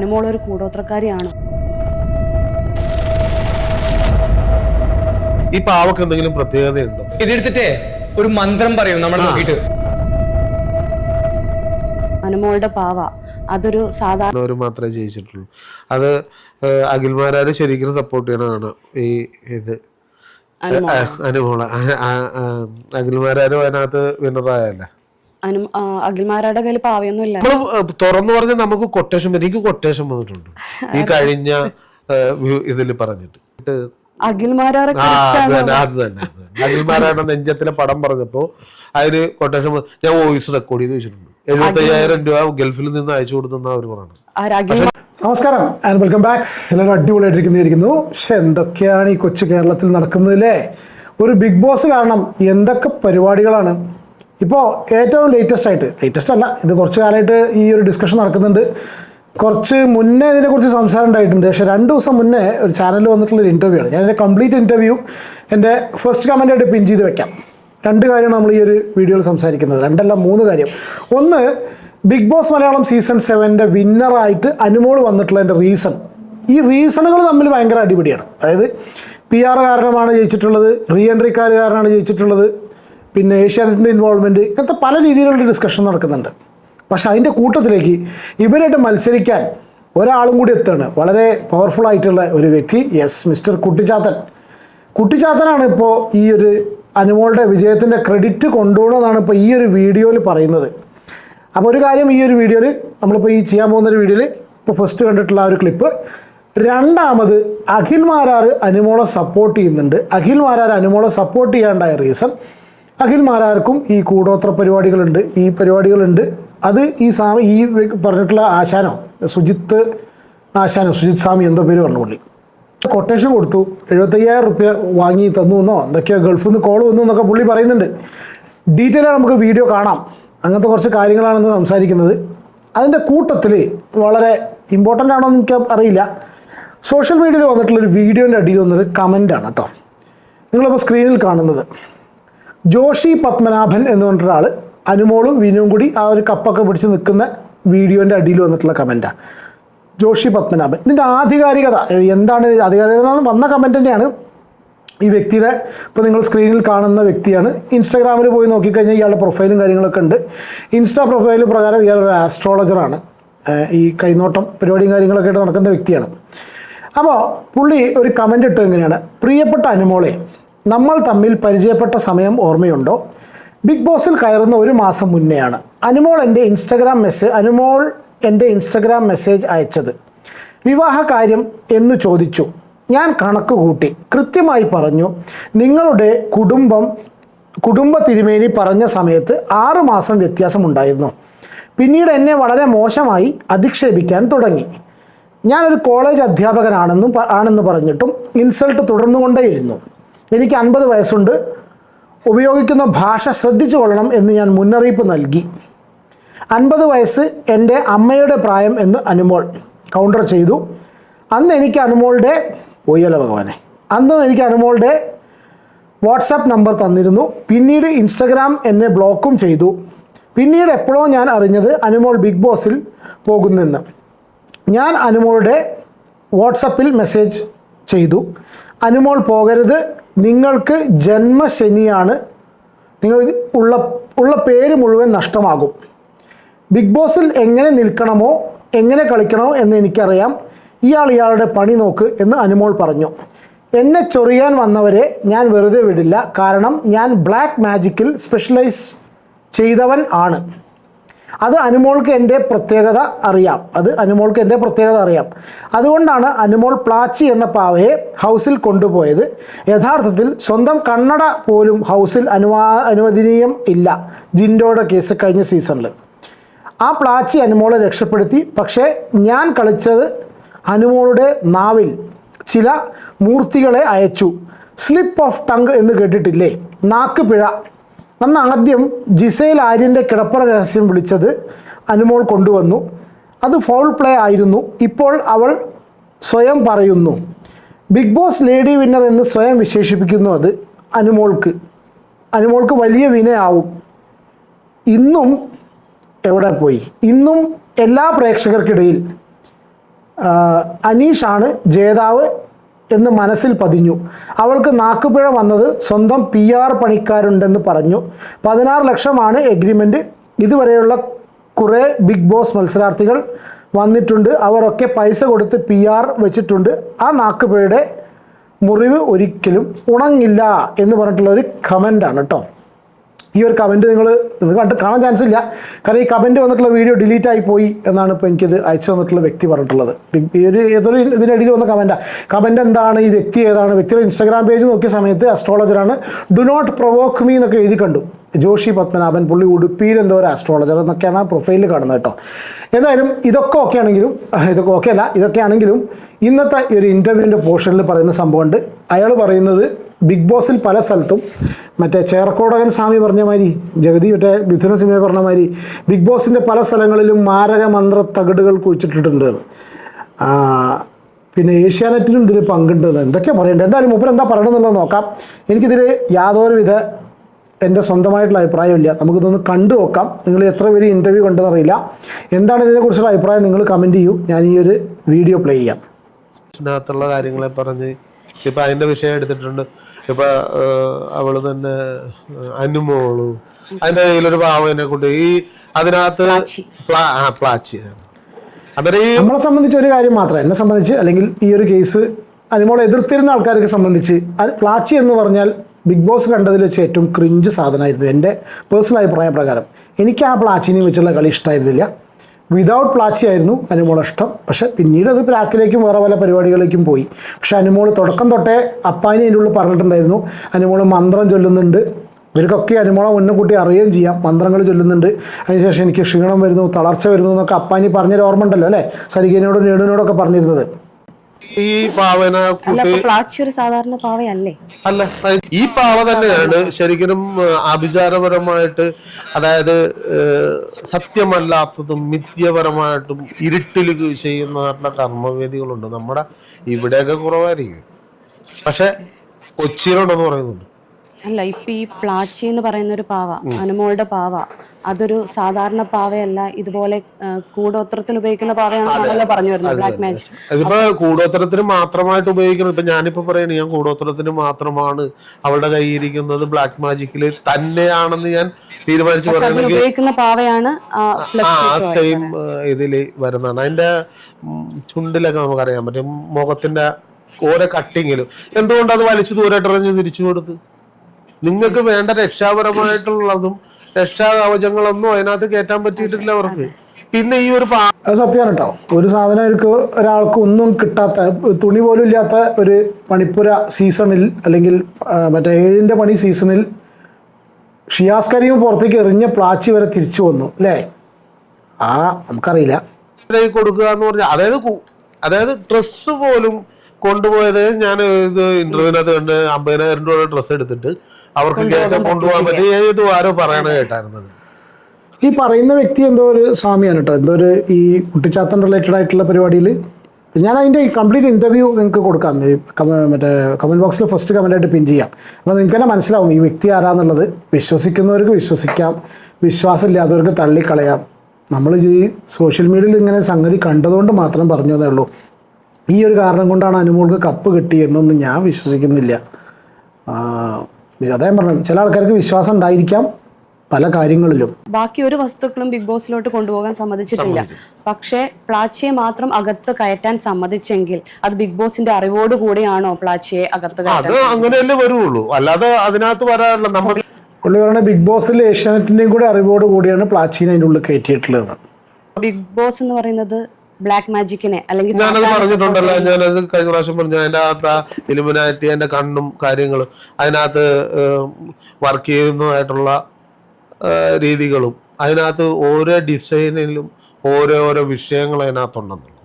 അനുമോൾ ഒരു കൂടോത്രക്കാരിയാണ്. ഈ പാവക്ക് എന്തെങ്കിലും പ്രത്യേകതയുണ്ടോ? ഇതെടുത്തിട്ടേ ഒരു മന്ത്രം പറയും നമ്മൾ നോക്കിയിട്ട്. അനുമോളുടെ പാവ. അതൊരു സാധാരണ ഒരു മാത്രമേ ജയിച്ചിട്ടുള്ളൂ. അത് അഖിൽമാരാര് ശരിക്കും സപ്പോർട്ട് ചെയ്യണതാണ് ഈ ഇത്. അനുമോൾ അനുമോള. അഖിൽമാരാരും അതിനകത്ത് വിന്നറായല്ലേ അനു അഖിൽമാരുടെ കയ്യിൽ പാവയൊന്നും ഇല്ല നമ്മൾ തുറന്നു പറഞ്ഞ നമുക്ക് കൊട്ടേഷൻ എനിക്ക് കൊട്ടേഷൻ വന്നിട്ടുണ്ട്. ഈ കഴിഞ്ഞ ഇതിൽ പറഞ്ഞിട്ട്. അഖിൽമാരാടെ അത് തന്നെ നെഞ്ചത്തിലെ പടം പറഞ്ഞപ്പോ അതിന് കൊട്ടേഷൻ ഞാൻ വോയിസ് റെക്കോർഡ് ചെയ്ത് വെച്ചിട്ടുണ്ട്. എഴുപത്തി അയ്യായിരം രൂപ ഗൾഫിൽ നിന്ന് അയച്ചു കൊടുത്തെന്ന അവർ പറഞ്ഞു നമസ്കാരം ആൻഡ് വെൽക്കം ബാക്ക് എല്ലാവരും അടിപൊളിയായിട്ടിരിക്കുന്നിരിക്കുന്നു. പക്ഷെ എന്തൊക്കെയാണ് ഈ കൊച്ചു കേരളത്തിൽ നടക്കുന്നതിലെ ഒരു ബിഗ് ബോസ് കാരണം എന്തൊക്കെ പരിപാടികളാണ്? ഇപ്പോൾ ഏറ്റവും ലേറ്റസ്റ്റ് ആയിട്ട് ലേറ്റസ്റ്റ് അല്ല ഇത് കുറച്ച് കാലമായിട്ട് ഈ ഒരു ഡിസ്കഷൻ നടക്കുന്നുണ്ട്. കുറച്ച് മുന്നേ ഇതിനെക്കുറിച്ച് സംസാരം ഉണ്ടായിട്ടുണ്ട്. പക്ഷേ രണ്ട് ദിവസം മുന്നേ ഒരു ചാനലിൽ വന്നിട്ടുള്ള ഒരു ഇന്റർവ്യൂ ആണ്. ഞാൻ എന്റെ കംപ്ലീറ്റ് ഇന്റർവ്യൂ എന്റെ ഫസ്റ്റ് കമന്റായിട്ട് പിൻ ചെയ്ത് വെക്കാം. രണ്ട് കാര്യമാണ് നമ്മൾ ഈ ഒരു വീഡിയോയിൽ സംസാരിക്കുന്നത്. രണ്ടല്ല മൂന്ന് കാര്യം. ഒന്ന് ബിഗ് ബോസ് മലയാളം സീസൺ സെവന്റെ വിന്നറായിട്ട് അനുമോൾ വന്നിട്ടുള്ള എന്റെ റീസൺ ഈ റീസണുകൾ തമ്മിൽ ഭയങ്കര അടിപിടിയാണ്. അതായത് പി ആർ കാരണമാണ് ജയിച്ചിട്ടുള്ളത് റീ എൻട്രിക്കാർ കാരണമാണ് ജയിച്ചിട്ടുള്ളത് പിന്നെ ഏഷ്യാനെറ്റിന്റെ ഇൻവോൾവ്മെന്റ് ഇങ്ങനത്തെ പല രീതിയിലുള്ള ഡിസ്കഷൻ നടക്കുന്നുണ്ട്. പക്ഷെ അതിന്റെ കൂട്ടത്തിലേക്ക് ഇവരായിട്ട് മത്സരിക്കാൻ ഒരാളും കൂടി എത്തുകയാണ്. വളരെ പവർഫുൾ ആയിട്ടുള്ള ഒരു വ്യക്തി യെസ് മിസ്റ്റർ കുട്ടിച്ചാത്തൻ. കുട്ടിച്ചാത്തനാണ് ഇപ്പോൾ ഈ ഒരു അനുമോളുടെ വിജയത്തിന്റെ ക്രെഡിറ്റ് കൊണ്ടുപോകണമെന്നാണ് ഇപ്പോൾ ഈ ഒരു വീഡിയോയിൽ പറയുന്നത്. അപ്പോൾ ഒരു കാര്യം ഈ ഒരു വീഡിയോയിൽ നമ്മളിപ്പോൾ ഈ ചെയ്യാൻ പോകുന്ന ഒരു വീഡിയോയിൽ ഇപ്പോൾ ഫസ്റ്റ് കണ്ടിട്ടുള്ള ആ ഒരു ക്ലിപ്പ് രണ്ടാമത് അഖിൽ മാരാർ അനുമോളെ സപ്പോർട്ട് ചെയ്യുന്നുണ്ട്. അഖിൽ മാരാർ അനുമോളെ സപ്പോർട്ട് ചെയ്യാണ്ടായ റീസൺ അഖിൽ മാരാർക്കും ഈ കൂടോത്ര പരിപാടികളുണ്ട് ഈ പരിപാടികളുണ്ട്. അത് ഈ സാ ഈ പറഞ്ഞിട്ടുള്ള ആശാനോ സുജിത്ത് ആശാനോ സുജിത് സ്വാമി എന്തോ പേര് പറഞ്ഞു പുള്ളി. കൊട്ടേഷൻ കൊടുത്തു എഴുപത്തയ്യായിരം റുപ്യ വാങ്ങി തന്നു എന്നോ എന്തൊക്കെയോ ഗൾഫിൽ നിന്ന് കോൾ വന്നു എന്നൊക്കെ പുള്ളി പറയുന്നുണ്ട്. ഡീറ്റെയിൽ ആയി നമുക്ക് വീഡിയോ കാണാം. അങ്ങനത്തെ കുറച്ച് കാര്യങ്ങളാണെന്ന് സംസാരിക്കുന്നത്. അതിന്റെ കൂട്ടത്തിൽ വളരെ ഇമ്പോർട്ടന്റ് ആണോ എന്ന് എനിക്ക് അറിയില്ല. സോഷ്യൽ മീഡിയയിൽ വന്നിട്ടുള്ളൊരു വീഡിയോന്റെ അടിയിൽ വന്നൊരു കമന്റാണ് കേട്ടോ. നിങ്ങളിപ്പോൾ സ്ക്രീനിൽ കാണുന്നത്. ജോഷി പത്മനാഭൻ എന്ന് പറഞ്ഞിട്ടൊരാൾ അനുമോളും വിനുവും കൂടി ആ ഒരു കപ്പൊക്കെ പിടിച്ച് നിൽക്കുന്ന വീഡിയോന്റെ അടിയിൽ വന്നിട്ടുള്ള കമന്റാണ് ജോഷി പത്മനാഭൻ. ഇതിന്റെ ആധികാരികത എന്താണ് ആധികാരികത വന്ന കമന്റ് തന്നെയാണ്. ഈ വ്യക്തിയുടെ ഇപ്പോൾ നിങ്ങൾ സ്ക്രീനിൽ കാണുന്ന വ്യക്തിയാണ്. ഇൻസ്റ്റാഗ്രാമിൽ പോയി നോക്കിക്കഴിഞ്ഞാൽ ഇയാളുടെ പ്രൊഫൈലും കാര്യങ്ങളൊക്കെ ഉണ്ട്. ഇൻസ്റ്റാ പ്രൊഫൈൽ പ്രകാരം ഇയാൾ ഒരു ആസ്ട്രോളജറാണ് ഈ കൈനോട്ടം പരിപാടിയും കാര്യങ്ങളൊക്കെ ആയിട്ട് നടക്കുന്ന വ്യക്തിയാണ്. അപ്പോൾ പുള്ളി ഒരു കമന്റ് ഇട്ടത് എങ്ങനെയാണ്? പ്രിയപ്പെട്ട അനുമോളെ നമ്മൾ തമ്മിൽ പരിചയപ്പെട്ട സമയം ഓർമ്മയുണ്ടോ? ബിഗ് ബോസിൽ കയറുന്ന ഒരു മാസം മുന്നെയാണ് അനുമോൾ എന്റെ ഇൻസ്റ്റഗ്രാം മെസ്സേജ് അനുമോൾ എന്റെ ഇൻസ്റ്റഗ്രാം മെസ്സേജ് അയച്ചത്. വിവാഹ കാര്യം എന്ന് ചോദിച്ചു. ഞാൻ കണക്ക് കൂട്ടി. കൃത്യമായി പറഞ്ഞു നിങ്ങളുടെ കുടുംബം കുടുംബ തിരുമേനി പറഞ്ഞ സമയത്ത് ആറുമാസം വ്യത്യാസമുണ്ടായിരുന്നു. പിന്നീട് എന്നെ വളരെ മോശമായി അധിക്ഷേപിക്കാൻ തുടങ്ങി. ഞാനൊരു കോളേജ് അധ്യാപകനാണെന്നും ആണെന്ന് പറഞ്ഞിട്ടും ഇൻസൾട്ട് തുടർന്നുകൊണ്ടേയിരുന്നു. എനിക്ക് അൻപത് വയസ്സുണ്ട്. ഉപയോഗിക്കുന്ന ഭാഷ ശ്രദ്ധിച്ചു കൊള്ളണം എന്ന് ഞാൻ മുന്നറിയിപ്പ് നൽകി. അൻപത് വയസ്സ് എന്റെ അമ്മയുടെ പ്രായം എന്ന് അനുമോൾ കൗണ്ടർ ചെയ്തു. അന്ന് എനിക്ക് അനുമോളുടെ ഒയ്യല ഭഗവാനെ. അന്ന് എനിക്ക് അനുമോളുടെ വാട്സാപ്പ് നമ്പർ തന്നിരുന്നു. പിന്നീട് ഇൻസ്റ്റഗ്രാം എന്നെ ബ്ലോക്കും ചെയ്തു. പിന്നീട് എപ്പോഴോ ഞാൻ അറിഞ്ഞത് അനുമോൾ ബിഗ് ബോസിൽ പോകുന്നെന്ന്. ഞാൻ അനുമോളുടെ വാട്സപ്പിൽ മെസ്സേജ് ചെയ്തു. അനുമോൾ പോകരുത് നിങ്ങൾക്ക് ജന്മശനിയാണ്. നിങ്ങൾ ഉള്ള ഉള്ള പേര് മുഴുവൻ നഷ്ടമാകും. ബിഗ് ബോസിൽ എങ്ങനെ നിൽക്കണമോ എങ്ങനെ കളിക്കണമോ എന്ന് എനിക്കറിയാം. ഇയാൾ ഇയാളുടെ പണി നോക്ക് എന്ന് അനുമോൾ പറഞ്ഞു. എന്നെ ചൊറിയാൻ വന്നവരെ ഞാൻ വെറുതെ വിടില്ല. കാരണം ഞാൻ ബ്ലാക്ക് മാജിക്കിൽ സ്പെഷ്യലൈസ് ചെയ്തവൻ ആണ്. അത് അനുമോൾക്ക് എന്റെ പ്രത്യേകത അറിയാം. അത് അനുമോൾക്ക് എന്റെ പ്രത്യേകത അറിയാം. അതുകൊണ്ടാണ് അനുമോൾ പ്ലാച്ചി എന്ന പാവയെ ഹൗസിൽ കൊണ്ടുപോയത്. യഥാർത്ഥത്തിൽ സ്വന്തം കണ്ണട പോലും ഹൗസിൽ അനുവാ അനുവദനീയം ഇല്ല. ജിൻഡോയുടെ കേസ് കഴിഞ്ഞ സീസണിൽ. ആ പ്ലാച്ചി അനുമോളെ രക്ഷപ്പെടുത്തി. പക്ഷേ ഞാൻ കളിച്ചത് അനുമോളുടെ നാവിൽ ചില മൂർത്തികളെ അയച്ചു. സ്ലിപ്പ് ഓഫ് ടങ് എന്ന് കേട്ടിട്ടില്ലേ? നാക്ക് പിഴ. അന്ന് ആദ്യം ജിസേൽ ആര്യന്റെ കിടപ്പറ രഹസ്യം വിളിച്ചത് അനുമോൾ കൊണ്ടുവന്നു. അത് ഫോൾ പ്ലേ ആയിരുന്നു. ഇപ്പോൾ അവൾ സ്വയം പറയുന്നു. ബിഗ് ബോസ് ലേഡി വിന്നർ എന്ന് സ്വയം വിശേഷിപ്പിക്കുന്നു അത് അനുമോൾക്ക്. അനുമോൾക്ക് വലിയ വിനയാവും. ഇന്നും എവിടെ പോയി? ഇന്നും എല്ലാ പ്രേക്ഷകർക്കിടയിൽ അനീഷാണ് ജേതാവ് എന്ന് മനസ്സിൽ പതിഞ്ഞു. അവൾക്ക് നാക്കുപിഴ വന്നത് സ്വന്തം പി ആർ പണിക്കാരുണ്ടെന്ന് പറഞ്ഞു. പതിനാറ് ലക്ഷമാണ് എഗ്രിമെന്റ് ഇതുവരെയുള്ള കുറേ ബിഗ് ബോസ് മത്സരാർത്ഥികൾ വന്നിട്ടുണ്ട്. അവരൊക്കെ പൈസ കൊടുത്ത് പി ആർ വെച്ചിട്ടുണ്ട്. ആ നാക്കുപിഴയുടെ മുറിവ് ഒരിക്കലും ഉണങ്ങില്ല എന്ന് പറഞ്ഞിട്ടുള്ള ഒരു കമന്റാണ് കേട്ടോ ഈ ഒരു കമന്റ് നിങ്ങൾ നിങ്ങൾ കണ്ട് കാണാൻ ചാൻസ് ഇല്ല. കാരണം ഈ കമന്റ് വന്നിട്ടുള്ള വീഡിയോ ഡിലീറ്റ് ആയി പോയി എന്നാണ് ഇപ്പോൾ എനിക്കിത് അയച്ചു തന്നിട്ടുള്ള വ്യക്തി പറഞ്ഞിട്ടുള്ളത്. ഈ ഒരു ഏതൊരു ഇതിനിടയിൽ വന്ന കമന്റാണ് കമന്റ് എന്താണ്? ഈ വ്യക്തി ഏതാണ്? വ്യക്തിയുടെ ഇൻസ്റ്റാഗ്രാം പേജ് നോക്കിയ സമയത്ത് അസ്ട്രോളജറാണ് ഡു നോട്ട് പ്രൊവോക്ക് മീ എന്നൊക്കെ എഴുതി കണ്ടു. ജോഷി പത്മനാഭൻ പുള്ളി ഉടുപ്പിയിൽ എന്തോ ഒരു ആസ്ട്രോളജർ എന്നൊക്കെയാണ് പ്രൊഫൈലിൽ കാണുന്നത് കേട്ടോ. എന്തായാലും ഇതൊക്കെ ഓക്കെ ആണെങ്കിലും ഇതൊക്കെ ഓക്കെ അല്ല ഇതൊക്കെ ആണെങ്കിലും ഇന്നത്തെ ഒരു ഇന്റർവ്യൂവിന്റെ പോർഷനിൽ പറയുന്ന സംഭവമുണ്ട് അയാൾ പറയുന്നത് ബിഗ് ബോസിൽ പല സ്ഥലത്തും മറ്റേ ചേർക്കോടകൻ സ്വാമി പറഞ്ഞ മാതിരി ജഗതി മറ്റേ മിഥുന സിനിമ പറഞ്ഞ മാതിരി ബിഗ് ബോസിന്റെ പല സ്ഥലങ്ങളിലും മാരക മന്ത്ര തകിടുകൾ കുഴിച്ചിട്ടിട്ടുണ്ട്. പിന്നെ ഏഷ്യാനെറ്റിനും ഇതിൽ പങ്കുണ്ട്. എന്തൊക്കെയാണ് പറയണ്ടത്? എന്തായാലും മൂപ്പർ എന്താ പറയണമെന്നുള്ളത് നോക്കാം. എനിക്കിതിൽ യാതൊരുവിധ എന്റെ സ്വന്തമായിട്ടുള്ള അഭിപ്രായമില്ല. നമുക്കിതൊന്ന് കണ്ടു നോക്കാം. നിങ്ങൾ എത്ര പേര് ഇന്റർവ്യൂ കണ്ടെന്നറിയില്ല. എന്താണ് ഇതിനെക്കുറിച്ചുള്ള അഭിപ്രായം നിങ്ങൾ കമന്റ് ചെയ്യൂ. ഞാൻ ഈ ഒരു വീഡിയോ പ്ലേ ചെയ്യാം. ഇതിനകത്തുള്ള കാര്യങ്ങളെ പറഞ്ഞ് ഇപ്പം അതിന്റെ വിഷയം എടുത്തിട്ടുണ്ട്. ഇപ്പൊ അവൾ തന്നെ അനുമോളു. അതിന്റെ കയ്യിലൊരു പാവനെ കൊണ്ട് ഈ അതിനകത്ത് പ്ലാ- പ്ലാച്ചി. നമ്മളെ സംബന്ധിച്ച് ഒരു കാര്യം മാത്രം. എന്നെ സംബന്ധിച്ച് അല്ലെങ്കിൽ ഈ ഒരു കേസ് അനുമോളെ എതിർത്തിരുന്ന ആൾക്കാരൊക്കെ സംബന്ധിച്ച് അത് പ്ലാച്ചി എന്ന് പറഞ്ഞാൽ ബിഗ് ബോസ് കണ്ടതിൽ വെച്ച് ഏറ്റവും ക്രിഞ്ച് സാധനമായിരുന്നു എന്റെ പേഴ്സണൽ അഭിപ്രായ പ്രകാരം. എനിക്ക് ആ പ്ലാച്ചിനെയും വെച്ചുള്ള കളി ഇഷ്ടമായിരുന്നില്ല വിതൗട്ട് പ്ലാച്ചി ആയിരുന്നു അനുമോൾ ഇഷ്ടം പക്ഷെ പിന്നീട് അത് പ്രാക്കിലേക്കും വേറെ പല പരിപാടികളിലേക്കും പോയി. പക്ഷെ അനുമോൾ തുടക്കം തൊട്ടേ അപ്പാനി അതിന്റെ ഉള്ളിൽ പറഞ്ഞിട്ടുണ്ടായിരുന്നു. അനുമോൾ മന്ത്രം ചൊല്ലുന്നുണ്ട്. ഇവർക്കൊക്കെ അനുമോളം മുന്നേ കൂട്ടി അറിയുകയും ചെയ്യാം. മന്ത്രങ്ങൾ ചൊല്ലുന്നുണ്ട്. അതിനുശേഷം എനിക്ക് ക്ഷീണം വരുന്നു തളർച്ച വരുന്നു എന്നൊക്കെ അപ്പാനി പറഞ്ഞൊരു ഓർമ്മ ഉണ്ടല്ലോ അല്ലേ? സരികേനോടും രേണുവിനോടൊക്കെ പറഞ്ഞിരുന്നത്. ഈ പാവന പ്ലാച്ചി ഒരു സാധാരണ പാവയല്ലേ? അല്ല ഈ പാവ തന്നെയാണ് ശരിക്കും ആഭിചാരപരമായിട്ട് അതായത് സത്യമല്ലാത്തതും മിഥ്യപരമായിട്ടും ഇരുട്ടിൽ ചെയ്യുന്ന കർമ്മവേദികളുണ്ട്. നമ്മുടെ ഇവിടെയൊക്കെ കുറവായിരിക്കും. പക്ഷെ കൊച്ചിയിലുണ്ടെന്ന് പറയുന്നുണ്ട്. അല്ല ഇപ്പൊ ഈ പ്ലാച്ചി എന്ന് പറയുന്ന ഒരു പാവ അനുമോളുടെ പാവ അതൊരു സാധാരണ പാവയല്ല ഇതുപോലെ കൂടോത്രത്തിൽ ഉപയോഗിക്കുന്ന പാവയാണെന്നാണല്ലോ പറഞ്ഞു വരുന്നത് ബ്ലാക്ക് മാജിക് അതിപ്പോ കൂടോത്തരത്തിന് മാത്രമായിട്ട് ഉപയോഗിക്കണം. ഇപ്പൊ ഞാനിപ്പോ പറയുന്നത് ഞാൻ കൂടോത്രത്തിന് മാത്രമാണ് അവളുടെ കയ്യിരിക്കുന്നത് ബ്ലാക്ക് മാജിക്കിൽ തന്നെയാണെന്ന് ഞാൻ തീരുമാനിച്ചു ഉപയോഗിക്കുന്ന പാവയാണ് ആ, സെയിം ഇതിൽ വരുന്നതാണ്. അതിന്റെ ചുണ്ടിലൊക്കെ നമുക്കറിയാൻ പറ്റും. മുഖത്തിന്റെ ഓരോ കട്ടിങ്ങിലും എന്തുകൊണ്ട് അത് വലിച്ചു ദൂരട്ടെറിഞ്ഞ് തിരിച്ചു കൊടുത്ത്? നിങ്ങൾക്ക് വേണ്ട രക്ഷാപരമായിട്ടുള്ളതും രക്ഷാകവചങ്ങളൊന്നും അതിനകത്ത് കയറ്റാൻ പറ്റിയിട്ടില്ല അവർക്ക്. പിന്നെ ഈ ഒരു അത് സത്യമാണ് കേട്ടോ. ഒരു സാധനം അവർക്ക് ഒരാൾക്ക് ഒന്നും കിട്ടാത്ത തുണി പോലും ഇല്ലാത്ത ഒരു പണിപ്പുര സീസണിൽ അല്ലെങ്കിൽ മറ്റേ ഏഴിന്റെ പണി സീസണിൽ ഷിയാസ് കരീം പുറത്തേക്ക് എറിഞ്ഞ പ്ലാച്ചി വരെ തിരിച്ചു വന്നു അല്ലേ? ആ നമുക്കറിയില്ല. കൊടുക്കുക എന്ന് പറഞ്ഞാൽ അതായത് അതായത് ഡ്രസ്സ് പോലും കൊണ്ടുപോയത് ഞാൻ ഇത് ഇന്റർവ്യൂവിനകത്ത് കണ്ട് അമ്പതിനായിരം രൂപയുടെ ഡ്രസ്സ് എടുത്തിട്ട് അവർക്ക് കേൾക്കാൻ കൊണ്ടുപോകാൻ പറ്റി ഏത് ആരോ പറയണ കേട്ടായിരുന്നത്. ഈ പറയുന്ന വ്യക്തി എന്തോ ഒരു സ്വാമിയാണ് കേട്ടോ എന്തോ ഒരു ഈ കുട്ടിച്ചാത്തൻ റിലേറ്റഡ് ആയിട്ടുള്ള പരിപാടിയിൽ. ഞാൻ അതിന്റെ കംപ്ലീറ്റ് ഇന്റർവ്യൂ നിങ്ങൾക്ക് കൊടുക്കാം. മറ്റേ കമന്റ് ബോക്സിൽ ഫസ്റ്റ് കമന്റായിട്ട് പിൻ ചെയ്യാം. അപ്പോൾ നിങ്ങൾക്ക് തന്നെ മനസ്സിലാവും ഈ വ്യക്തി ആരാന്നുള്ളത്. വിശ്വസിക്കുന്നവർക്ക് വിശ്വസിക്കാം. വിശ്വാസമില്ലാത്തവർക്ക് തള്ളിക്കളയാം. നമ്മൾ ഈ സോഷ്യൽ മീഡിയയിൽ ഇങ്ങനെ സംഗതി കണ്ടതുകൊണ്ട് മാത്രം പറഞ്ഞു എന്നേ ഉള്ളൂ. ഈ ഒരു കാരണം കൊണ്ടാണ് അനുമോൾക്ക് കപ്പ് കിട്ടിയെന്നൊന്നും ഞാൻ വിശ്വസിക്കുന്നില്ല. അതേ അദ്ദേഹം പറഞ്ഞു ചില ആൾക്കാർക്ക് വിശ്വാസം ഉണ്ടായിരിക്കാം പല കാര്യങ്ങളിലും. ബാക്കി ഒരു വസ്തുക്കളും ബിഗ് ബോസിലോട്ട് കൊണ്ടുപോകാൻ സമ്മതിച്ചിട്ടില്ല. പക്ഷേ പ്ലാച്ചിയെ മാത്രം അകത്ത് കയറ്റാൻ സമ്മതിച്ചെങ്കിൽ അത് ബിഗ് ബോസിന്റെ അറിവോട് കൂടിയാണോ പ്ലാച്ചിയെ അകത്ത് അത് കയറ്റാൻ അങ്ങനെയല്ലേ വരുള്ളൂ. അല്ലാതെ അതിനകത്ത് വരാറില്ല. നമ്മൾ പുള്ളി പറയുന്നത് ബിഗ് ബോസിൽ ഏഷ്യാനെറ്റിന്റെയും കൂടെ അറിവോട് കൂടിയാണ് പ്ലാച്ചീനെ അതിന്റെ ഉള്ളിൽ കയറ്റിയിട്ടുള്ളത്. ബിഗ് ബോസ് എന്ന് പറയുന്നത് ബ്ലാക്ക് മാജിക്കിനെ അല്ലെങ്കിൽ ഞാനത് പറഞ്ഞിട്ടുണ്ടല്ലോ ഞാൻ അത് ഞാനത് കഴിഞ്ഞ പ്രാവശ്യം പറഞ്ഞു അതിന്റെ അകത്ത് ആ ഇലുമിനാറ്റി അതിന്റെ കണ്ണും കാര്യങ്ങളും അതിനകത്ത് വർക്ക് ചെയ്യുന്നതായിട്ടുള്ള രീതികളും അതിനകത്ത് ഓരോ ഡിസൈനിലും ഓരോ ഓരോ വിഷയങ്ങൾ അതിനകത്തുണ്ടെന്നുള്ളത്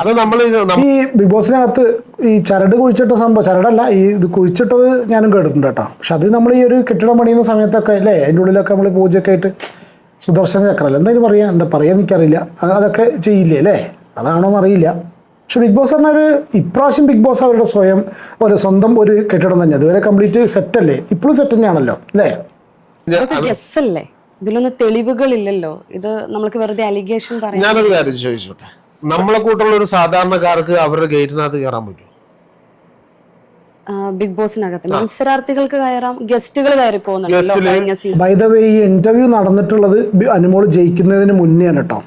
അത് നമ്മൾ ഈ ബിഗ് ബോസിനകത്ത് ഈ ചരട് കുഴിച്ചിട്ട സംഭവം ചരടല്ല ഈ ഇത് കുഴിച്ചിട്ടത് ഞാനും കേട്ടിട്ടുണ്ട് കേട്ടോ. പക്ഷെ അത് നമ്മൾ ഈ ഒരു കെട്ടിടം പണിയുന്ന സമയത്തൊക്കെ അല്ലേ അതിന്റെ ഉള്ളിലൊക്കെ നമ്മൾ പൂജയൊക്കെ ആയിട്ട് സുദർശന ചക്രമല്ല എന്തായാലും പറയാ എന്താ പറയാ എനിക്കറിയില്ല. അതൊക്കെ ചെയ്യില്ലേ അല്ലേ? അതാണോ എന്നറിയില്ല. പക്ഷെ ബിഗ് ബോസ് പറഞ്ഞാൽ ഒരു ഇപ്രാവശ്യം ബിഗ് ബോസ് അവരുടെ സ്വയം ഒരു സ്വന്തം ഒരു കെട്ടിടം തന്നെ. അതുവരെ കംപ്ലീറ്റ് സെറ്റ് അല്ലേ ഇപ്പോഴും സെറ്റ് തന്നെയാണല്ലോ അല്ലേ? അല്ലേ ഇതിലൊന്നും തെളിവുകളില്ലല്ലോ. ഇത് നമ്മൾക്ക് വെറുതെ അലിഗേഷൻ പറയാം ഞാനൊരു കാര്യം ചോദിച്ചോട്ടെ? നമ്മളെ കൂട്ടുള്ള ഒരു സാധാരണക്കാർക്ക് അവരുടെ ഗേറ്റിനകത്ത് കയറാൻ പറ്റും ബിഗ് ബോസിനകത്ത് മത്സരാർത്ഥികൾക്ക് കയറാം ഗസ്റ്റുകൾ കയറി പോകുന്നുണ്ടല്ലോ കഴിഞ്ഞ സീസൺ ബൈ ദ വേ ഈ ഇന്റർവ്യൂ നടന്നിട്ടുള്ളത് അനുമോൾ ജയിക്കുന്നതിന് മുന്നെയാണ് കേട്ടോ.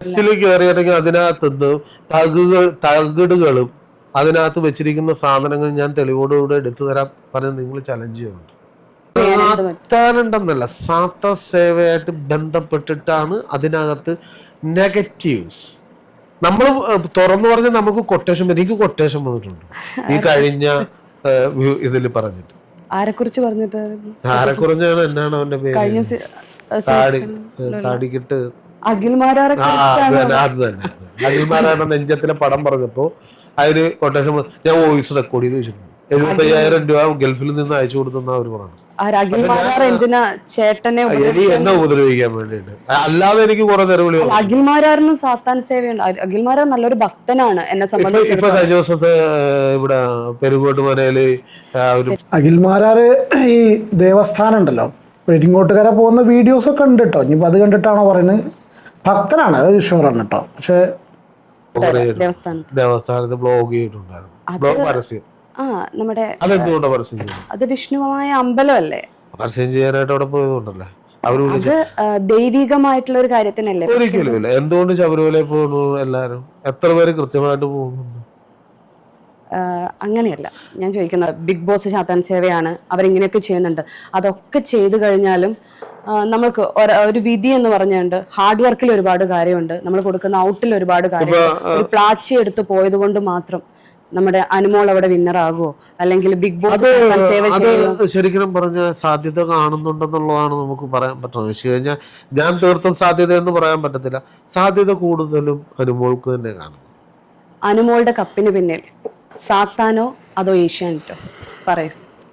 ലിസ്റ്റിൽ കയറിയിറങ്ങി അതിനകത്ത് നിന്ന് തകുകൾ തകിടുകളും അതിനകത്ത് വെച്ചിരിക്കുന്ന സാധനങ്ങൾ ഞാൻ തെളിവോടുകൂടെ എടുത്തു തരാം പറഞ്ഞ് നിങ്ങൾ ചലഞ്ച് ചെയ്യുന്നുണ്ട്. സാത്താനുണ്ടെന്നല്ല സാത്ത സേവയായിട്ട് ബന്ധപ്പെട്ടിട്ടാണ് അതിനകത്ത് നെഗറ്റീവ്സ് നമ്മൾ തുറന്നു പറഞ്ഞ നമുക്ക് കൊട്ടേഷൻ എനിക്ക് കൊട്ടേഷൻ വന്നിട്ടുണ്ട്. ഈ കഴിഞ്ഞ ഇതിൽ പറഞ്ഞിട്ട്. ആരെക്കുറിച്ച് പറഞ്ഞിട്ട്? ആരെക്കുറിച്ചാണ്? എന്നാണ് അവന്റെ കഴിഞ്ഞ പേര് ആ, താടി താടിക്കിട്ട്. അഖിൽ മാരാറെ ആ അത് തന്നെ അത് അഖിൽമാരാണ് നെഞ്ചത്തിലെ പടം പറഞ്ഞപ്പോ അതിന് കൊട്ടേഷൻ ഞാൻ വോയിസ് റെക്കോർഡ് ചെയ്ത് വെച്ചിട്ടുണ്ട്. എഴുപത്തയ്യായിരം രൂപ ഗൾഫിൽ നിന്ന് അയച്ചു കൊടുത്തെന്ന അവർ പറഞ്ഞു അഖിൽ മാരാർ എന്തിനാ ചേട്ടനെ ഇനി എന്നെ ഉപദ്രവിക്കാൻ വേണ്ടിയിട്ട്. അല്ലാതെ എനിക്ക് കുറെ തെരുവിളി വന്നു. അഖിൽ മാരാറിനും സാത്താൻ സേവയുണ്ട്. അഖിൽ മാരാർ നല്ലൊരു ഭക്തനാണ് എന്നെ സംബന്ധിച്ച് ഇപ്പൊ കഴിഞ്ഞ ദിവസത്തെ ഇവിടെ ഈ ദേവസ്ഥാനം ഉണ്ടല്ലോ വെരിങ്ങോട്ടുകര പോകുന്ന വീഡിയോസ് ഒക്കെ ഉണ്ട് കേട്ടോ ഇനിയിപ്പോൾ അത് കണ്ടിട്ടാണോ പറയുന്നത്? ഭക്തനാണ് അത് ഷുവറാണ് കേട്ടോ പക്ഷേ ദേവസ്ഥാനത്ത്. ബ്ലോഗ് ചെയ്തിട്ടുണ്ടായിരുന്നു. പരസ്യം. ആ നമ്മുടെ അതെന്തുകൊണ്ടാണ് പരസ്യം ചെയ്യുന്നത്? അത് വിഷ്ണുമായ അമ്പലമല്ലേ? പരസ്യം ചെയ്യാനായിട്ട് അവിടെ പോയതുകൊണ്ടല്ലേ അത് ദൈവികമായിട്ടുള്ള ഒരു കാര്യത്തിനല്ലേ ഒരിക്കലും ഇല്ല. എന്തുകൊണ്ട് ശബരിമല പോകുന്നു എല്ലാരും എത്ര പേര് കൃത്യമായിട്ട് പോകുന്നുണ്ട്? അങ്ങനെയല്ല. ഞാൻ ചോദിക്കുന്നത് ബിഗ് ബോസ് ശാത്താൻ സേവയാണ് അവരിങ്ങനെയൊക്കെ ചെയ്യുന്നുണ്ട്. അതൊക്കെ ചെയ്തു കഴിഞ്ഞാലും നമുക്ക് നമ്മൾക്ക് ഒരു- ഒരു വിധി എന്ന് പറഞ്ഞുകൊണ്ട് ഹാർഡ് വർക്കിൽ ഒരുപാട് കാര്യമുണ്ട്. നമ്മൾ കൊടുക്കുന്ന ഔട്ടിൽ ഒരുപാട് കാര്യമുണ്ട്. ഒരു പ്ലാച്ചി എടുത്ത് പോയത് കൊണ്ട് മാത്രം. നമ്മുടെ അനുമോൾ അവിടെ വിന്നർ ആകുമോ അല്ലെങ്കിൽ ബിഗ് ബോസ് അത് ശരിക്കും പറഞ്ഞ സാധ്യത കാണുന്നുണ്ടെന്നുള്ളതാണ് നമുക്ക് പറയാൻ പറ്റുന്നത്. വെച്ച് കഴിഞ്ഞാൽ ഞാൻ തീർത്തും സാധ്യത എന്ന് പറയാൻ പറ്റത്തില്ല. സാധ്യത കൂടുതലും അനുമോൾക്ക് തന്നെ കാണും. അനുമോളുടെ കപ്പിന് പിന്നിൽ സാത്താനോ അതോ ഏഷ്യാനെറ്റോ? പറയൂ.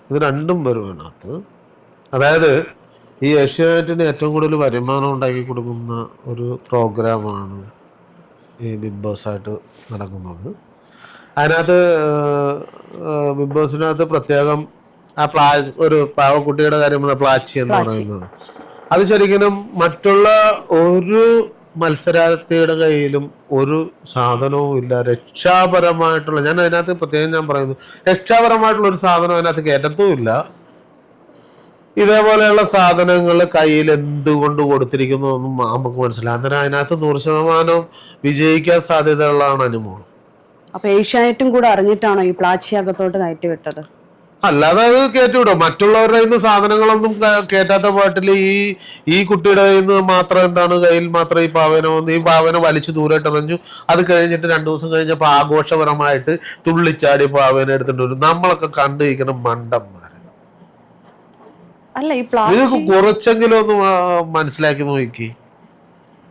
ഇത് രണ്ടും വരും അതിനകത്ത്. അതായത് ഈ ഏഷ്യാനെറ്റിന് ഏറ്റവും കൂടുതൽ വരുമാനം ഉണ്ടാക്കി കൊടുക്കുന്ന ഒരു പ്രോഗ്രാമാണ് ഈ ബിഗ് ബോസ് ആയിട്ട് നടക്കുന്നത്. അതിനകത്ത് ബിഗ് ബോസിനകത്ത് പ്രത്യേകം ആ പ്ലാ ഒരു പാവക്കുട്ടിയുടെ കാര്യം പ്ലാച്ചി എന്ന് പറയുന്നത്. അത് ശരിക്കും മറ്റുള്ള ഒരു മത്സരാർത്ഥിയുടെ കയ്യിലും ഒരു സാധനവും ഇല്ല. രക്ഷാപരമായിട്ടുള്ള ഞാൻ അതിനകത്ത് പ്രത്യേകം ഞാൻ പറയുന്നു രക്ഷാപരമായിട്ടുള്ള ഒരു സാധനം അതിനകത്ത് കയറ്റത്തുമില്ല ഇതേപോലെയുള്ള സാധനങ്ങൾ കയ്യിൽ എന്തുകൊണ്ട് കൊടുത്തിരിക്കുന്നു എന്നും നമുക്ക് മനസ്സിലാകും അന്നേരം അതിനകത്ത് നൂറ് ശതമാനം വിജയിക്കാൻ സാധ്യതയുള്ളതാണ് അനുമോൾ. അപ്പൊ ഏഷ്യാനെറ്റും കൂടെ അറിഞ്ഞിട്ടാണോ ഈ പ്ലാച്ചി അകത്തോട്ട് കയറ്റി വിട്ടത് അല്ലാതെ അത് കയറ്റിവിടും മറ്റുള്ളവരുടെ കയ്യിൽ നിന്ന് സാധനങ്ങളൊന്നും കേറ്റാത്ത പാട്ടിൽ ഈ ഈ കുട്ടിയുടെ കയ്യിൽ നിന്ന് മാത്രം എന്താണ് കയ്യിൽ മാത്രം ഈ പാവന വന്ന് ഈ പാവന വലിച്ചു ദൂരമായിട്ട് എറിഞ്ഞു. അത് കഴിഞ്ഞിട്ട് രണ്ടു ദിവസം കഴിഞ്ഞപ്പോൾ ആഘോഷപരമായിട്ട് തുള്ളിച്ചാടി പാവന എടുത്തിട്ട് വരും. നമ്മളൊക്കെ കണ്ടിരിക്കണം മണ്ടന്മാരെ. അല്ല ഈ നിങ്ങൾക്ക് കുറച്ചെങ്കിലും ഒന്ന് മനസ്സിലാക്കി നോക്കി.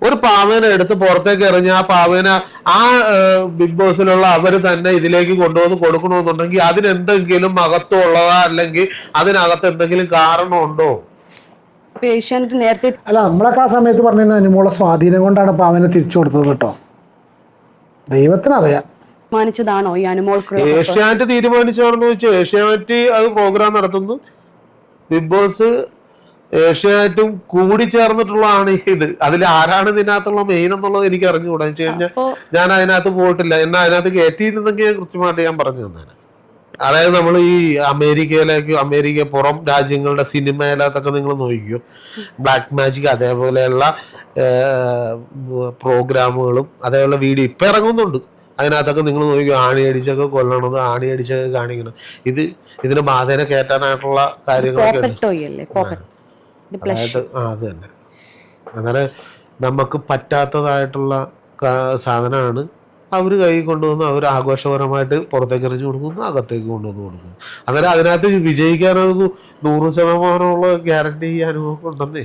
ഒരു പാവേന എടുത്ത് പുറത്തേക്ക് എറിഞ്ഞ് ആ പാവേന ആ ബിഗ് ബോസിലുള്ള അവർ തന്നെ ഇതിലേക്ക് കൊണ്ടുവന്ന് കൊടുക്കണമെന്നുണ്ടെങ്കിൽ അതിനെന്തെങ്കിലും മഹത്വമുള്ളതാ അല്ലെങ്കിൽ അതിനകത്ത് എന്തെങ്കിലും കാരണമുണ്ടോ? പേഷ്യന്റ് ഏഷ്യാനെറ്റ് നേരത്തെ അല്ല നമ്മളൊക്കെ ആ സമയത്ത് പറഞ്ഞിരുന്ന അനുമോളെ സ്വാധീനം കൊണ്ടാണ് പാവനെ തിരിച്ചു കൊടുത്തത് കേട്ടോ. ദൈവത്തിനറിയാം. തീരുമാനിച്ചതാണോ ഈ അനുമോൾക്കുള്ള കപ്പ്? ഏഷ്യാനെറ്റ് തീരുമാനിച്ചാണെന്ന് വെച്ചാൽ ഏഷ്യാനെറ്റ് അത് പ്രോഗ്രാം നടത്തുന്നു. ബിഗ് ബോസ് ഏഷ്യാനെറ്റും കൂടി ചേർന്നിട്ടുള്ളതാണ് ഇത്. അതിൽ ആരാണ് ഇതിനകത്തുള്ള മെയിൻ എന്നുള്ളത് എനിക്ക് അറിഞ്ഞുകൂടാ. വെച്ച് കഴിഞ്ഞാൽ ഞാൻ അതിനകത്ത് പോയിട്ടില്ല. എന്നാ അതിനകത്ത് കയറ്റിയിരുന്നെങ്കിൽ ഞാൻ കൃത്യമായിട്ട് ഞാൻ പറഞ്ഞു തന്നേനെ. അതായത് നമ്മൾ ഈ അമേരിക്കയിലേക്ക് അമേരിക്ക പുറം രാജ്യങ്ങളുടെ സിനിമയിലകത്തൊക്കെ നിങ്ങൾ നോക്കിക്കും. ബ്ലാക്ക് മാജിക് അതേപോലെയുള്ള പ്രോഗ്രാമുകളും അതേപോലെ വീഡിയോ ഇപ്പം ഇറങ്ങുന്നുണ്ട്. അതിനകത്തൊക്കെ നിങ്ങൾ നോക്കിക്കും. ആണി അടിച്ചൊക്കെ കൊല്ലണത് ആണി അടിച്ചൊക്കെ കാണിക്കണം ഇത് ഇതിന് ബാധേനെ കയറ്റാനായിട്ടുള്ള കാര്യങ്ങളൊക്കെ അതായത് ആ അത് തന്നെ. അന്നേരം നമുക്ക് പറ്റാത്തതായിട്ടുള്ള സാധനമാണ് അവർ കൈ കൊണ്ടുവന്ന് അവർ ആഘോഷപരമായിട്ട് പുറത്തേക്ക് എറിഞ്ഞു കൊടുക്കുന്നു അകത്തേക്ക് കൊണ്ടുവന്ന് കൊടുക്കുന്നു. അന്നേരം അതിനകത്ത് വിജയിക്കാനൊരു നൂറ് ശതമാനമുള്ള ഗ്യാരണ്ടി അനുഭവം ഉണ്ടെന്നേ.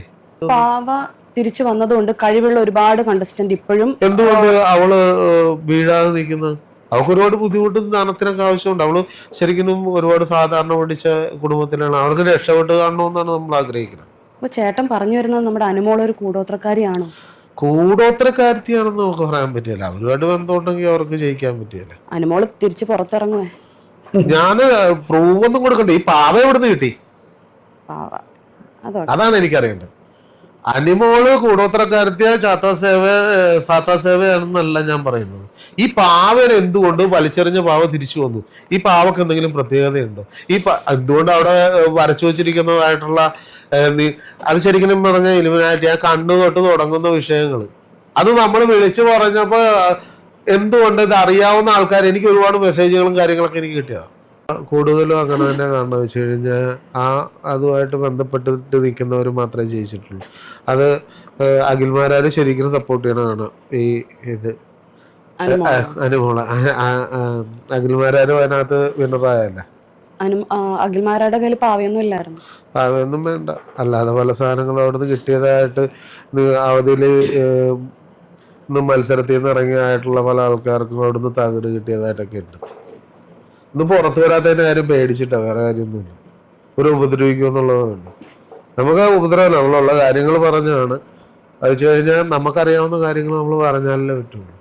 പാവ തിരിച്ചു വന്നതുകൊണ്ട് കഴിവുള്ള ഒരുപാട് കണ്ടസ്റ്റന്റ് ഇപ്പോഴും എന്തുകൊണ്ട് അവൾ വീഴാതെ നിൽക്കുന്നത് അവൾക്ക് ഒരുപാട് ബുദ്ധിമുട്ടും സ്ഥാനത്തിനൊക്കെ ആവശ്യമുണ്ട്. അവൾ ശരിക്കും ഒരുപാട് സാധാരണ പഠിച്ച കുടുംബത്തിലാണ്. അവർക്ക് രക്ഷപ്പെട്ട് കാണണമെന്നാണ് നമ്മൾ ആഗ്രഹിക്കുന്നത്. അപ്പൊ ചേട്ടൻ പറഞ്ഞു വരുന്നത് നമ്മുടെ അനുമോൾ ഒരു കൂടോത്രക്കാരിയാണോ? കൂടോത്രക്കാരത്തിയാണെന്ന് നമുക്ക് പറയാൻ പറ്റില്ല. അവരുമായിട്ട് ബന്ധമുണ്ടെങ്കിൽ അവർക്ക് ജയിക്കാൻ പറ്റിയല്ല അനുമോൾ തിരിച്ചു പുറത്തിറങ്ങുവേ. ഞാൻ പ്രൂവ് ഒന്നും കൊടുക്കണ്ട. ഈ പാവ എവിടുന്ന് കിട്ടി. പാവ. അതോ അതാണ് എനിക്കറിയേണ്ടത്. അനിമോൾ കൂടോത്രക്കാരത്തിയ സാത്താ സേവയാണെന്നല്ല ഞാൻ പറയുന്നത്. ഈ പാവൻ എന്തുകൊണ്ട് വലിച്ചെറിഞ്ഞ പാവ തിരിച്ചു വന്നു? ഈ പാവക്ക് എന്തെങ്കിലും പ്രത്യേകതയുണ്ടോ? ഈ എന്തുകൊണ്ട് അവിടെ വരച്ചു വെച്ചിരിക്കുന്നതായിട്ടുള്ള അത് ശരിക്കും പറഞ്ഞ ഇലുമിനാറ്റി ആ കണ്ണു തൊട്ട് തുടങ്ങുന്ന വിഷയങ്ങൾ അത് നമ്മൾ വിളിച്ചു പറഞ്ഞപ്പോ എന്തുകൊണ്ട് ഇത് അറിയാവുന്ന ആൾക്കാർ എനിക്ക് ഒരുപാട് മെസ്സേജുകളും കാര്യങ്ങളൊക്കെ എനിക്ക് കിട്ടിയതാണ് കൂടുതലും അങ്ങനെ തന്നെ കാരണം വെച്ച് കഴിഞ്ഞാൽ ആ അതുമായിട്ട് ബന്ധപ്പെട്ടിട്ട് നിൽക്കുന്നവർ മാത്രമേ ജയിച്ചിട്ടുള്ളൂ. അത് അഖിൽമാരാരും ശരിക്കും സപ്പോർട്ട് ചെയ്യണതാണ് ഈ ഇത്. അനുമോള. അഖിൽമാരാരും അതിനകത്ത് ആ, അഖിൽമാരുടെ കയ്യിൽ പാവയൊന്നും ഇല്ലായിരുന്നു. പാവയൊന്നും വേണ്ട. അല്ലാതെ പല സാധനങ്ങളും അവിടുന്ന് കിട്ടിയതായിട്ട് അവധിയിൽ മത്സരത്തിൽ നിന്ന് ഇറങ്ങിയായിട്ടുള്ള പല ആൾക്കാർക്കും അവിടുന്ന് തകിട് കിട്ടിയതായിട്ടൊക്കെ ഉണ്ട്. ഇന്ന് പുറത്തു വരാത്തതിന്റെ കാര്യം പേടിച്ചിട്ടാ വേറെ കാര്യമൊന്നുമില്ല. ഒരു ഉപദ്രവിക്കുമെന്നുള്ളതാണ് നമുക്ക് ആ ഉപദ്രവം നമ്മളുള്ള കാര്യങ്ങൾ പറഞ്ഞാണ്. അത് വെച്ച് കഴിഞ്ഞാൽ നമുക്കറിയാവുന്ന കാര്യങ്ങൾ നമ്മൾ പറഞ്ഞാലേ പറ്റുള്ളൂ.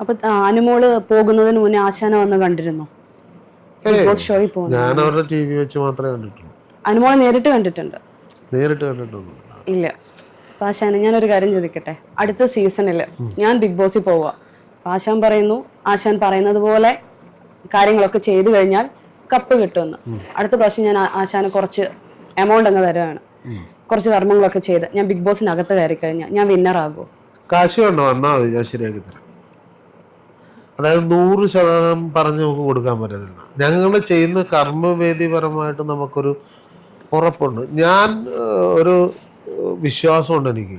അപ്പൊ അനുമോൾ പോകുന്നതിന് മുന്നേ ആശാന വന്ന് കണ്ടിരുന്നു? ഞാൻ അവരുടെ ടി വി വെച്ച് മാത്രമേ കണ്ടിട്ടുള്ളൂ. അനുമോളെ നേരിട്ട് കണ്ടിട്ടുണ്ട്. നേരിട്ട് കണ്ടിട്ടുണ്ട് ഇല്ല. ആശാന ഞാനൊരു കാര്യം ചോദിക്കട്ടെ? അടുത്ത സീസണിൽ ഞാൻ ബിഗ് ബോസിൽ പോവുക പാശാൻ ആശാൻ പറയുന്നു ആശാൻ പറയുന്നത് പോലെ കാര്യങ്ങളൊക്കെ ചെയ്തു കഴിഞ്ഞാൽ കപ്പ് കിട്ടുമെന്ന്. അടുത്ത പ്രാവശ്യം ഞാൻ ആശാന കുറച്ച് എമൗണ്ട് അങ്ങ് തരുകയാണ് കുറച്ച് കർമ്മങ്ങളൊക്കെ ചെയ്ത് ഞാൻ ബിഗ് ബോസിനകത്ത് കയറി കഴിഞ്ഞാൽ ഞാൻ വിന്നർ ആകുമോ കാശ് വേണ്ട? വന്നാൽ മതി ഞാൻ ശരിയാക്കി തരാം. അതായത് നൂറ് ശതമാനം പറഞ്ഞ് നമുക്ക് കൊടുക്കാൻ പറ്റത്തില്ല. ഞങ്ങൾ ചെയ്യുന്ന കർമ്മവേദിപരമായിട്ട് നമുക്കൊരു ഉറപ്പുണ്ട്. ഞാൻ ഒരു വിശ്വാസമുണ്ട് എനിക്ക്.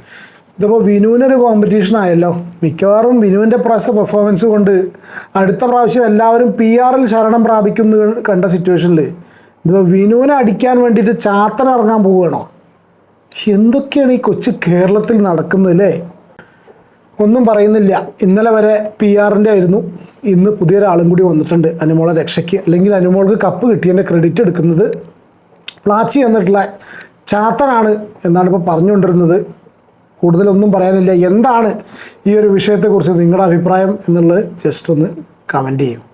ഇതിപ്പോൾ വിനുവിനൊരു കോമ്പറ്റീഷൻ ആയല്ലോ. മിക്കവാറും വിനുവിന്റെ പ്രാവശ്യ പെർഫോമൻസ് കൊണ്ട് അടുത്ത പ്രാവശ്യം എല്ലാവരും പി ആറിൽ ശരണം പ്രാപിക്കുന്നു കണ്ട സിറ്റുവേഷനിൽ ഇതിപ്പോൾ വിനുവിനെ അടിക്കാൻ വേണ്ടിയിട്ട് ചാത്തൻ ഇറങ്ങാൻ പോവുകയാണോ? എന്തൊക്കെയാണ് ഈ കൊച്ചു കേരളത്തിൽ നടക്കുന്നത് അല്ലേ? ഒന്നും പറയുന്നില്ല. ഇന്നലെ വരെ പി ആറിന്റെ ആയിരുന്നു. ഇന്ന് പുതിയൊരാളും കൂടി വന്നിട്ടുണ്ട്. അനുമോളെ രക്ഷയ്ക്ക്. അല്ലെങ്കിൽ അനുമോൾക്ക് കപ്പ് കിട്ടിയതിന്റെ ക്രെഡിറ്റ് എടുക്കുന്നത് പ്ലാച്ചി എന്നിട്ടുള്ള ചാത്തനാണ് എന്നാണ് ഇപ്പോൾ പറഞ്ഞുകൊണ്ടിരുന്നത്. കൂടുതലൊന്നും പറയാനില്ല. എന്താണ് ഈ ഒരു വിഷയത്തെക്കുറിച്ച് നിങ്ങളുടെ അഭിപ്രായം എന്നുള്ളത് ജസ്റ്റ് ഒന്ന് കമന്റ് ചെയ്യും.